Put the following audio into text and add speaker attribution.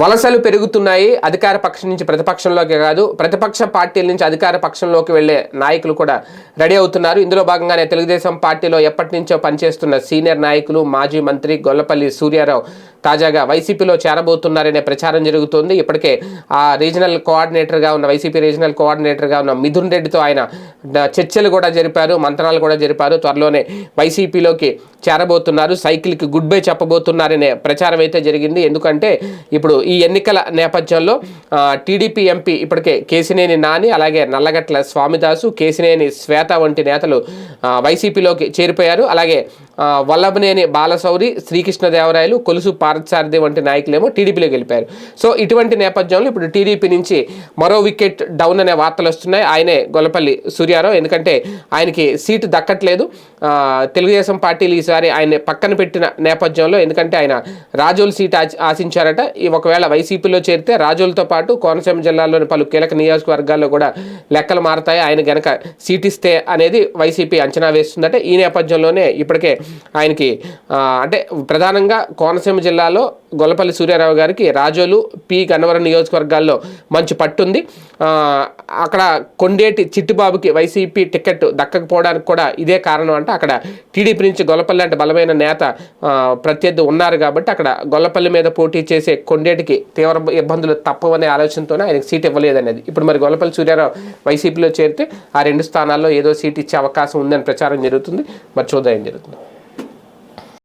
Speaker 1: వలసలు పెరుగుతున్నాయి. అధికార పక్షం నుంచి ప్రతిపక్షంలోకి కాదు ప్రతిపక్ష పార్టీల నుంచి అధికార పక్షంలోకి వెళ్ళే నాయకులు కూడా రెడీ అవుతున్నారు. ఇందులో భాగంగానే తెలుగుదేశం పార్టీలో ఎప్పటి నుంచో పనిచేస్తున్న సీనియర్ నాయకులు మాజీ మంత్రి గొల్లపల్లి సూర్యారావు తాజాగా వైసీపీలో చేరబోతున్నారనే ప్రచారం జరుగుతోంది. ఇప్పటికే ఆ రీజనల్ కోఆర్డినేటర్గా ఉన్న వైసీపీ రీజనల్ కోఆర్డినేటర్గా ఉన్న మిథున్ రెడ్డితో ఆయన చర్చలు కూడా జరిపారు మంత్రాలు కూడా జరిపారు. త్వరలోనే వైసీపీలోకి చేరబోతున్నారు. సైకిల్కి గుడ్ బై చెప్పబోతున్నారనే ప్రచారం అయితే జరిగింది. ఎందుకంటే ఇప్పుడు ఈ ఎన్నికల నేపథ్యంలో టీడీపీ ఎంపీ ఇప్పటికే కేసినేని నాని అలాగే నల్లగట్ల స్వామిదాసు కేసినేని శ్వేత వంటి నేతలు వైసీపీలోకి చేరిపోయారు. అలాగే వల్లభనేని బాలశౌరి శ్రీకృష్ణదేవరాయలు కొలుసు పార్థసారథి వంటి నాయకులేమో టీడీపీలో గెలిపారు. సో ఇటువంటి నేపథ్యంలో ఇప్పుడు టీడీపీ నుంచి మరో వికెట్ డౌన్ అనే వార్తలు వస్తున్నాయి. ఆయనే గొల్లపల్లి సూర్యారావు. ఎందుకంటే ఆయనకి సీటు దక్కట్లేదు. తెలుగుదేశం పార్టీలు ఈసారి ఆయన పక్కన పెట్టిన నేపథ్యంలో ఎందుకంటే ఆయన రాజోలు సీట్ ఆశించారట. ఈ ఒకవేళ వైసీపీలో చేరితే రాజోలతో పాటు కోనసీమ జిల్లాలోని పలు కీలక నియోజకవర్గాల్లో కూడా లెక్కలు మారతాయి. ఆయన గనక సీట్ ఇస్తే అనేది వైసీపీ అంచనా వేస్తుందట. ఈ నేపథ్యంలోనే ఇప్పటికే ఆయనకి అంటే ప్రధానంగా కోనసీమ జిల్లాలో గొల్లపల్లి సూర్యారావు గారికి రాజోలు పి. గన్నవరం నియోజకవర్గాల్లో మంచి పట్టుంది. అక్కడ కొండేటి చిట్టుబాబుకి వైసీపీ టికెట్ దక్కకపోవడానికి కూడా ఇదే కారణం అంటే అక్కడ టీడీపీ నుంచి గొల్లపల్లి అంటే బలమైన నేత ప్రత్యర్థి ఉన్నారు కాబట్టి అక్కడ గొల్లపల్లి మీద పోటీ చేసే కొండేటికి తీవ్ర ఇబ్బందులు తప్పవనే ఆలోచనతోనే ఆయనకు సీట్ ఇవ్వలేదనేది. ఇప్పుడు మరి గొల్లపల్లి సూర్యారావు వైసీపీలో చేరితే ఆ రెండు స్థానాల్లో ఏదో సీట్ ఇచ్చే అవకాశం ఉందని ప్రచారం జరుగుతుంది. మరి చూద్దాం జరుగుతుంది.